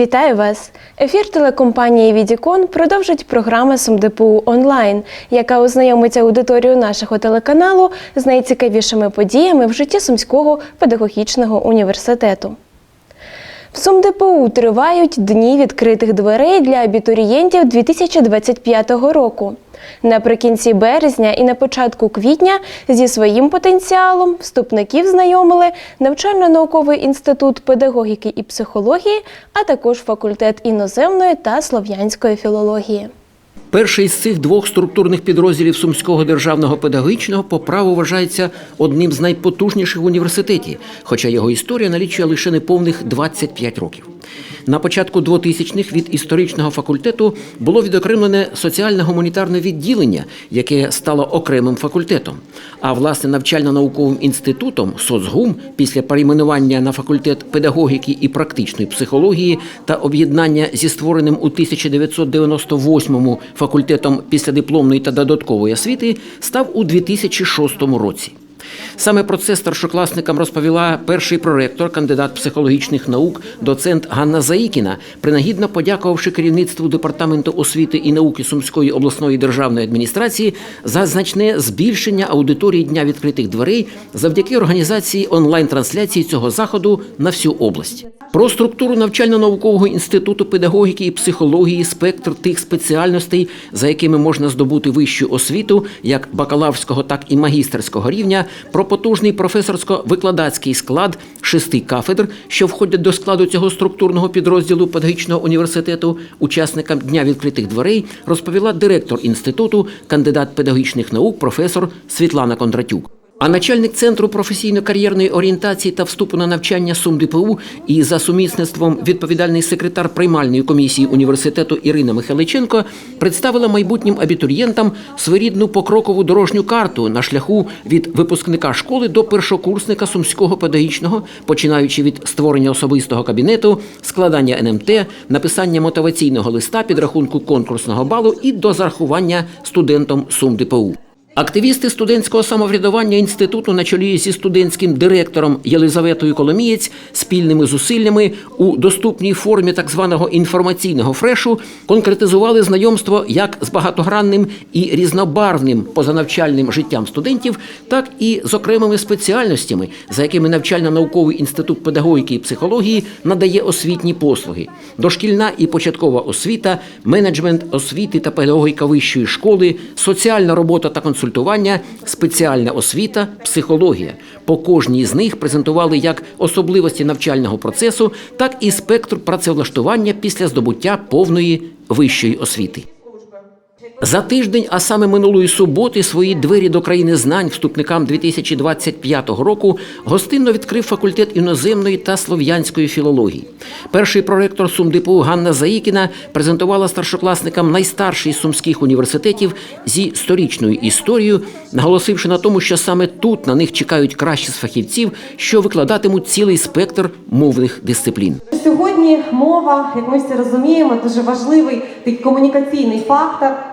Вітаю вас! Ефір телекомпанії Відікон продовжить програма СумДПУ онлайн, яка ознайомить аудиторію нашого телеканалу з найцікавішими подіями в житті Сумського педагогічного університету. В СумДПУ тривають дні відкритих дверей для абітурієнтів 2025 року. Наприкінці березня і на початку квітня зі своїм потенціалом вступників знайомили навчально-науковий інститут педагогіки і психології, а також факультет іноземної та слов'янської філології. Перший з цих двох структурних підрозділів Сумського державного педагогічного по праву вважається одним з найпотужніших в університеті, хоча його історія налічує лише неповних 25 років. На початку 2000-х від історичного факультету було відокремлене соціально-гуманітарне відділення, яке стало окремим факультетом. А власне навчально-науковим інститутом соцгум після перейменування на факультет педагогіки і практичної психології та об'єднання зі створеним у 1998-му факультетом післядипломної та додаткової освіти став у 2006 році. Саме про це старшокласникам розповіла перший проректор, кандидат психологічних наук, доцент Ганна Заїкіна, принагідно подякувавши керівництву департаменту освіти і науки Сумської обласної державної адміністрації за значне збільшення аудиторії дня відкритих дверей завдяки організації онлайн-трансляції цього заходу на всю область. Про структуру навчально-наукового інституту педагогіки і психології, спектр тих спеціальностей, за якими можна здобути вищу освіту, як бакалаврського, так і магістерського рівня, про потужний професорсько-викладацький склад шести кафедр, що входять до складу цього структурного підрозділу педагогічного університету, учасникам дня відкритих дверей розповіла директор інституту, кандидат педагогічних наук, професор Світлана Кондратюк. А начальник центру професійно-кар'єрної орієнтації та вступу на навчання СумДПУ і за сумісництвом відповідальний секретар приймальної комісії університету Ірина Михайличенко представила майбутнім абітурієнтам своєрідну покрокову дорожню карту на шляху від випускника школи до першокурсника сумського педагогічного, починаючи від створення особистого кабінету, складання НМТ, написання мотиваційного листа, підрахунку конкурсного балу і до зарахування студентом СумДПУ. Активісти студентського самоврядування інституту на чолі зі студентським директором Єлизаветою Коломієць спільними зусиллями у доступній формі так званого інформаційного фрешу конкретизували знайомство як з багатогранним і різнобарвним позанавчальним життям студентів, так і з окремими спеціальностями, за якими навчально-науковий інститут педагогіки і психології надає освітні послуги: дошкільна і початкова освіта, менеджмент освіти та педагогіка вищої школи, соціальна робота та консультування, спеціальна освіта, психологія. По кожній з них презентували як особливості навчального процесу, так і спектр працевлаштування після здобуття повної вищої освіти. За тиждень, а саме минулої суботи, свої двері до країни знань вступникам 2025 року гостинно відкрив факультет іноземної та слов'янської філології. Перший проректор СумДПУ Ганна Заїкіна презентувала старшокласникам найстарший з сумських університетів зі сторічною історією, наголосивши на тому, що саме тут на них чекають кращі з фахівців, що викладатимуть цілий спектр мовних дисциплін. Сьогодні мова, як ми всі розуміємо, дуже важливий комунікаційний фактор.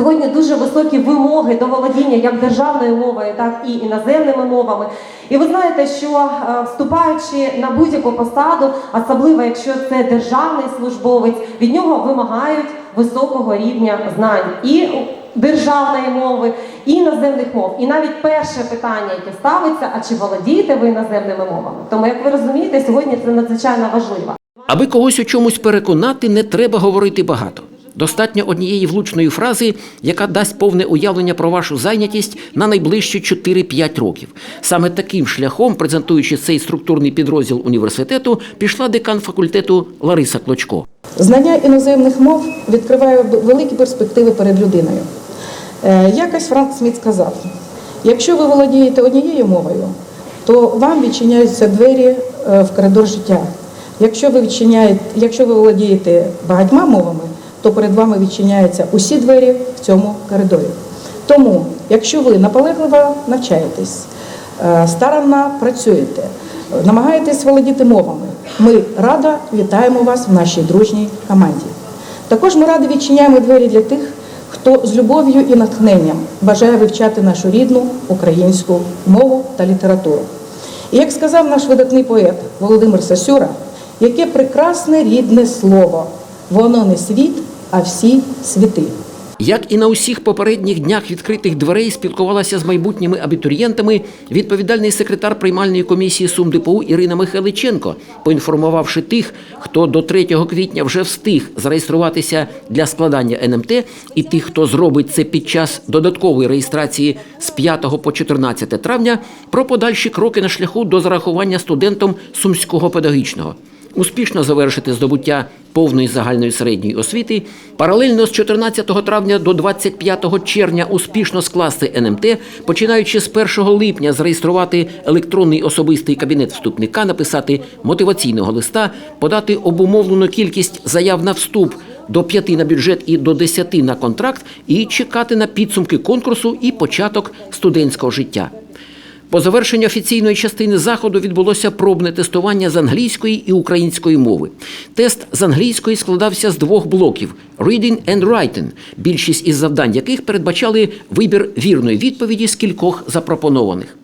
Сьогодні дуже високі вимоги до володіння як державною мовою, так і іноземними мовами. І ви знаєте, що е, вступаючи на будь-яку посаду, особливо якщо це державний службовець, від нього вимагають високого рівня знань і державної мови, і іноземних мов. І навіть перше питання, яке ставиться, а чи володієте ви іноземними мовами? Тому, як ви розумієте, сьогодні це надзвичайно важливо. Аби когось у чомусь переконати, не треба говорити багато. Достатньо однієї влучної фрази, яка дасть повне уявлення про вашу зайнятість на найближчі 4-5 років. Саме таким шляхом, презентуючи цей структурний підрозділ університету, пішла декан факультету Лариса Клочко. Знання іноземних мов відкриває великі перспективи перед людиною. Е, Якось Франк Сміт сказав: якщо ви володієте однією мовою, то вам відчиняються двері е, в коридор життя. Якщо ви якщо ви володієте багатьма мовами, то перед вами відчиняються усі двері в цьому коридорі. Тому, якщо ви наполегливо навчаєтесь, е, старанно працюєте, намагаєтесь володіти мовами, ми радо вітаємо вас в нашій дружній команді. Також ми радо відчиняємо двері для тих, хто з любов'ю і натхненням бажає вивчати нашу рідну українську мову та літературу. І як сказав наш видатний поет Володимир Сасюра, Яке прекрасне рідне слово. Воно не світ, а всі світи. Як і на усіх попередніх днях відкритих дверей спілкувалася з майбутніми абітурієнтами відповідальний секретар приймальної комісії СумДПУ Ірина Михайличенко, поінформувавши тих, хто до 3 квітня вже встиг зареєструватися для складання НМТ, і тих, хто зробить це під час додаткової реєстрації з 5 по 14 травня, про подальші кроки на шляху до зарахування студентом Сумського педагогічного успішно завершити здобуття повної загальної середньої освіти, паралельно з 14 травня до 25 червня успішно скласти НМТ, починаючи з 1 липня зареєструвати електронний особистий кабінет вступника, написати мотиваційного листа, подати обумовлену кількість заяв на вступ до 5 на бюджет і до 10 на контракт, і чекати на підсумки конкурсу і початок студентського життя. По завершенню офіційної частини заходу відбулося пробне тестування з англійської і української мови. Тест з англійської складався з двох блоків: reading and writing, більшість із завдань яких передбачали вибір вірної відповіді з кількох запропонованих.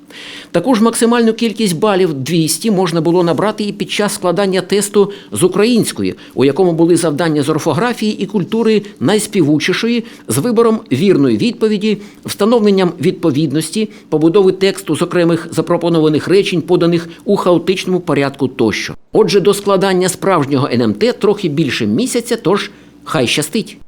Таку ж максимальну кількість балів 200 можна було набрати і під час складання тесту з української, у якому були завдання з орфографії і культури найспівучішої, з вибором вірної відповіді, встановленням відповідності, побудови тексту з окремих запропонованих речень, поданих у хаотичному порядку тощо. Отже, до складання справжнього НМТ трохи більше місяця, тож хай щастить.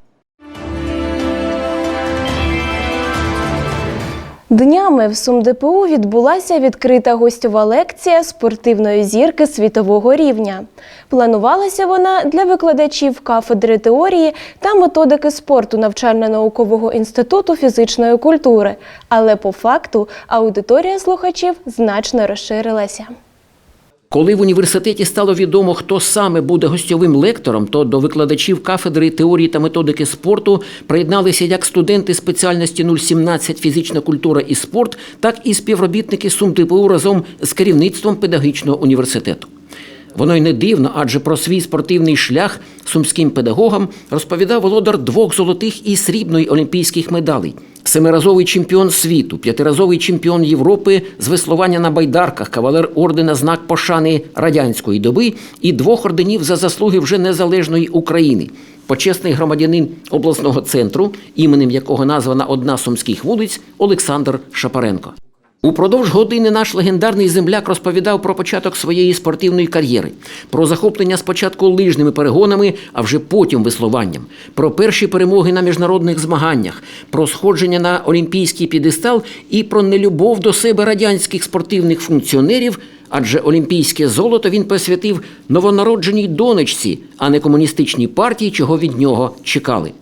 Днями в СумДПУ відбулася відкрита гостьова лекція спортивної зірки світового рівня. Планувалася вона для викладачів кафедри теорії та методики спорту навчально-наукового інституту фізичної культури, але по факту аудиторія слухачів значно розширилася. Коли в університеті стало відомо, хто саме буде гостьовим лектором, то до викладачів кафедри теорії та методики спорту приєдналися як студенти спеціальності 017 фізична культура і спорт, так і співробітники СумТПУ разом з керівництвом педагогічного університету. Воно й не дивно, адже про свій спортивний шлях сумським педагогам розповідав володар двох золотих і срібної олімпійських медалей. Семиразовий чемпіон світу, п'ятиразовий чемпіон Європи з веслування на байдарках, кавалер ордена знак пошани радянської доби і двох орденів за заслуги вже незалежної України. Почесний громадянин обласного центру, іменем якого названа одна сумських вулиць Олександр Шапаренко. Упродовж години наш легендарний земляк розповідав про початок своєї спортивної кар'єри, про захоплення спочатку лижними перегонами, а вже потім веслуванням, про перші перемоги на міжнародних змаганнях, про сходження на олімпійський підестал і про нелюбов до себе радянських спортивних функціонерів. Адже олімпійське золото він присвятив новонародженій донечці, а не комуністичній партії, чого від нього чекали.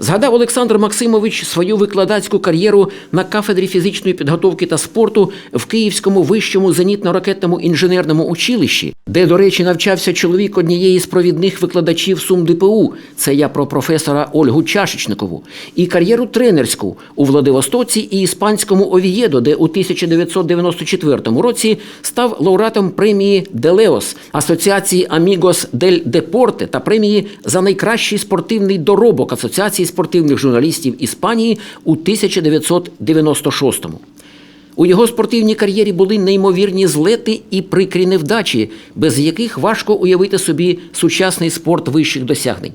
Згадав Олександр Максимович свою викладацьку кар'єру на кафедрі фізичної підготовки та спорту в Київському вищому зенітно-ракетному інженерному училищі, де, до речі, навчався чоловік однієї з провідних викладачів СумДПУ. Це я про професора Ольгу Чашечникову, і кар'єру тренерську у Владивостоці і іспанському Овієдо, де у 1994 році став лауреатом премії Делеос Асоціації Амігос дель Депорте та премії за найкращий спортивний доробок Асоціації спортивних журналістів Іспанії у 1996-му. У його спортивній кар'єрі були неймовірні злети і прикрі невдачі, без яких важко уявити собі сучасний спорт вищих досягнень.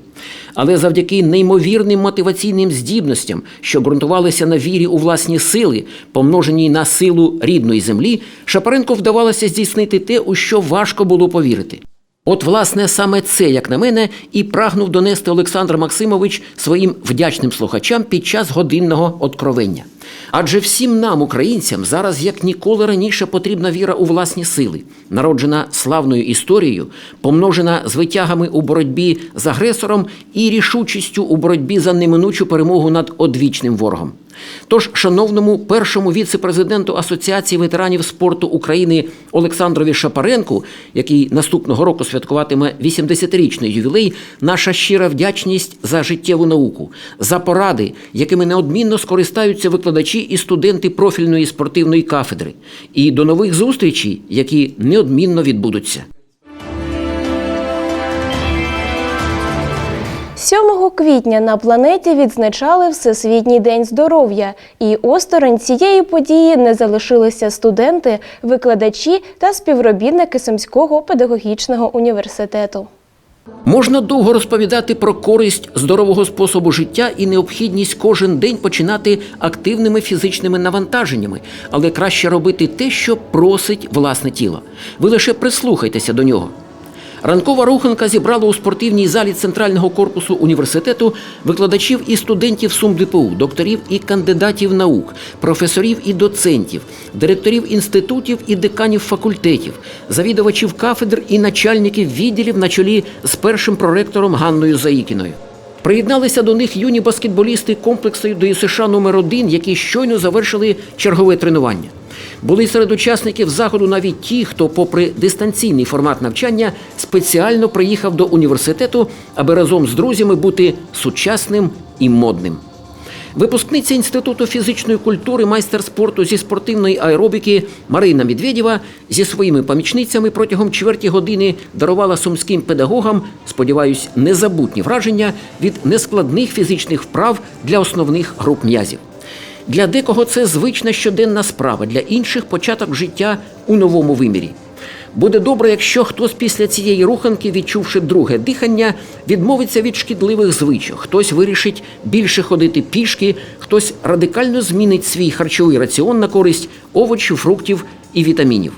Але завдяки неймовірним мотиваційним здібностям, що ґрунтувалися на вірі у власні сили, помноженій на силу рідної землі, Шапаренко вдавалося здійснити те, у що важко було повірити. От, власне, саме це, як на мене, і прагнув донести Олександр Максимович своїм вдячним слухачам під час годинного откровення. Адже всім нам, українцям, зараз як ніколи раніше потрібна віра у власні сили, народжена славною історією, помножена з витягами у боротьбі з агресором і рішучістю у боротьбі за неминучу перемогу над одвічним ворогом. Тож, шановному першому віце-президенту Асоціації ветеранів спорту України Олександрові Шапаренку, який наступного року святкуватиме 80-річний ювілей, наша щира вдячність за життєву науку, за поради, якими неодмінно скористаються викладачі і студенти профільної спортивної кафедри. І до нових зустрічей, які неодмінно відбудуться. 7 квітня на планеті відзначали Всесвітній день здоров'я, і осторонь цієї події не залишилися студенти, викладачі та співробітники Сумського педагогічного університету. Можна довго розповідати про користь здорового способу життя і необхідність кожен день починати активними фізичними навантаженнями, але краще робити те, що просить власне тіло. Ви лише прислухайтеся до нього. Ранкова руханка зібрала у спортивній залі центрального корпусу університету викладачів і студентів СумДПУ, докторів і кандидатів наук, професорів і доцентів, директорів інститутів і деканів факультетів, завідувачів кафедр і начальників відділів на чолі з першим проректором Ганною Заїкіною. Приєдналися до них юні баскетболісти комплексу ДЮСШ номер 1 які щойно завершили чергове тренування. Були серед учасників заходу навіть ті, хто, попри дистанційний формат навчання, спеціально приїхав до університету, аби разом з друзями бути сучасним і модним. Випускниця Інституту фізичної культури, майстер спорту зі спортивної аеробіки Марина Медведєва зі своїми помічницями протягом чверті години дарувала сумським педагогам, сподіваюсь, незабутні враження від нескладних фізичних вправ для основних груп м'язів. Для декого це звична щоденна справа, для інших початок життя у новому вимірі. Буде добре, якщо хтось після цієї руханки, відчувши друге дихання, відмовиться від шкідливих звичок, хтось вирішить більше ходити пішки, хтось радикально змінить свій харчовий раціон на користь овочів, фруктів і вітамінів.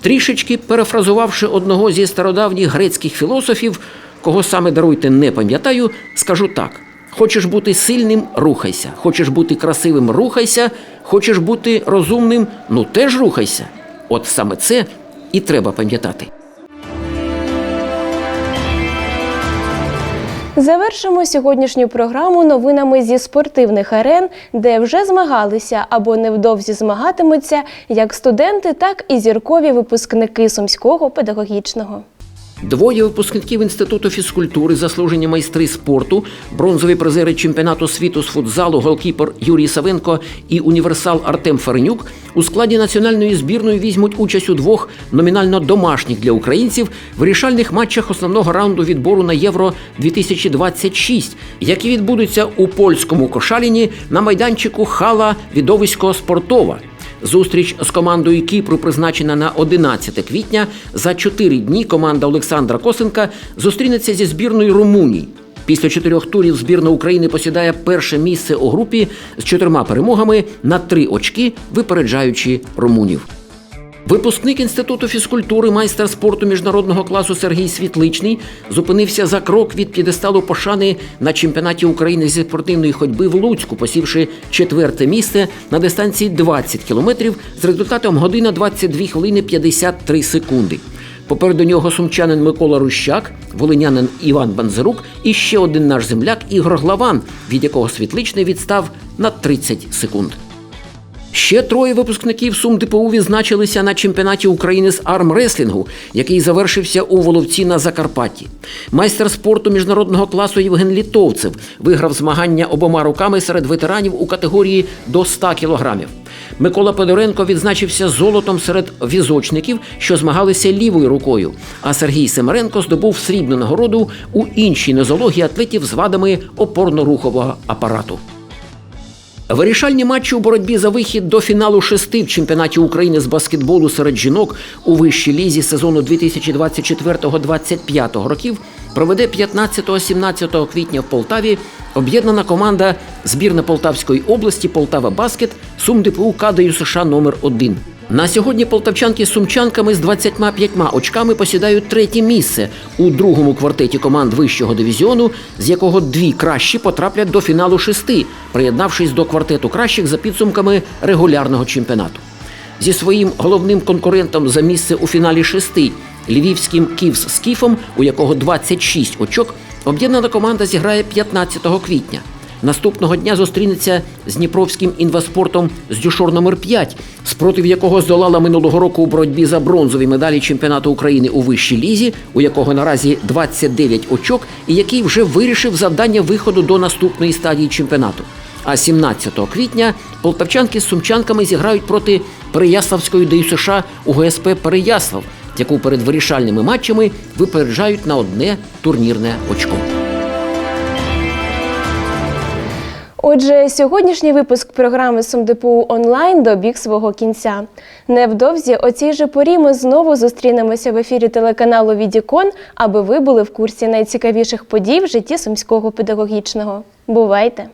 Трішечки перефразувавши одного зі стародавніх грецьких філософів, кого саме даруйте, не пам'ятаю, скажу так: хочеш бути сильним, рухайся, хочеш бути красивим, рухайся, хочеш бути розумним, ну теж рухайся. От саме це і треба пам'ятати. Завершимо сьогоднішню програму новинами зі спортивних арен, де вже змагалися або невдовзі змагатимуться як студенти, так і зіркові випускники Сумського педагогічного. Двоє випускників інституту фізкультури, заслужені майстри спорту, бронзові призери чемпіонату світу з футзалу, голкіпер Юрій Савенко і універсал Артем Фаренюк у складі національної збірної візьмуть участь у двох номінально домашніх для українців вирішальних матчах основного раунду відбору на Євро 2026, які відбудуться у польському Кошаліні на майданчику Хала Відовиського Спортова. Зустріч з командою Кіпру призначена на 11 квітня. За чотири дні команда Олександра Косенка зустрінеться зі збірною Румунії. Після чотирьох турів збірна України посідає перше місце у групі з чотирма перемогами на три очки, випереджаючи румунів. Випускник інституту фізкультури, майстер спорту міжнародного класу Сергій Світличний зупинився за крок від п'єдесталу пошани на чемпіонаті України зі спортивної ходьби в Луцьку, посівши четверте місце на дистанції 20 кілометрів з результатом година 22 хвилини 53 секунди. Попереду нього сумчанин Микола Рущак, волинянин Іван Банзерук і ще один наш земляк Ігор Главан, від якого Світличний відстав на 30 секунд. Ще троє випускників Сум ДПУ відзначилися на чемпіонаті України з армреслінгу, який завершився у Воловці на Закарпатті. Майстер спорту міжнародного класу Євген Літовцев виграв змагання обома руками серед ветеранів у категорії до 100 кілограмів. Микола Подоренко відзначився золотом серед візочників, що змагалися лівою рукою. А Сергій Семеренко здобув срібну нагороду у іншій нозології атлетів з вадами опорно-рухового апарату. Вирішальні матчі у боротьбі за вихід до фіналу шести в чемпіонаті України з баскетболу серед жінок у вищій лізі сезону 2024-2025 років проведе 15-17 квітня в Полтаві об'єднана команда збірна Полтавської області Полтава Баскет Сум ДПУ КДЮ США номер 1 на сьогодні полтавчанки з сумчанками з 25 очками посідають третє місце у другому квартеті команд вищого дивізіону, з якого дві кращі потраплять до фіналу шести, приєднавшись до квартету кращих за підсумками регулярного чемпіонату. Зі своїм головним конкурентом за місце у фіналі шести львівським Ківс Скіфом, у якого 26 очок, об'єднана команда зіграє 15 квітня. Наступного дня зустрінеться з Дніпровським інваспортом з дюшор номер 5 спротив якого здолала минулого року у боротьбі за бронзові медалі чемпіонату України у вищій лізі, у якого наразі 29 очок, і який вже вирішив завдання виходу до наступної стадії чемпіонату. А 17 квітня полтавчанки з сумчанками зіграють проти Переяславської ДЮСШ США у ГСП Переяслав, яку перед вирішальними матчами випереджають на одне турнірне очко. Отже, сьогоднішній випуск програми СумДПУ онлайн добіг свого кінця. Невдовзі о цій же порі ми знову зустрінемося в ефірі телеканалу Відікон, аби ви були в курсі найцікавіших подій в житті сумського педагогічного. Бувайте!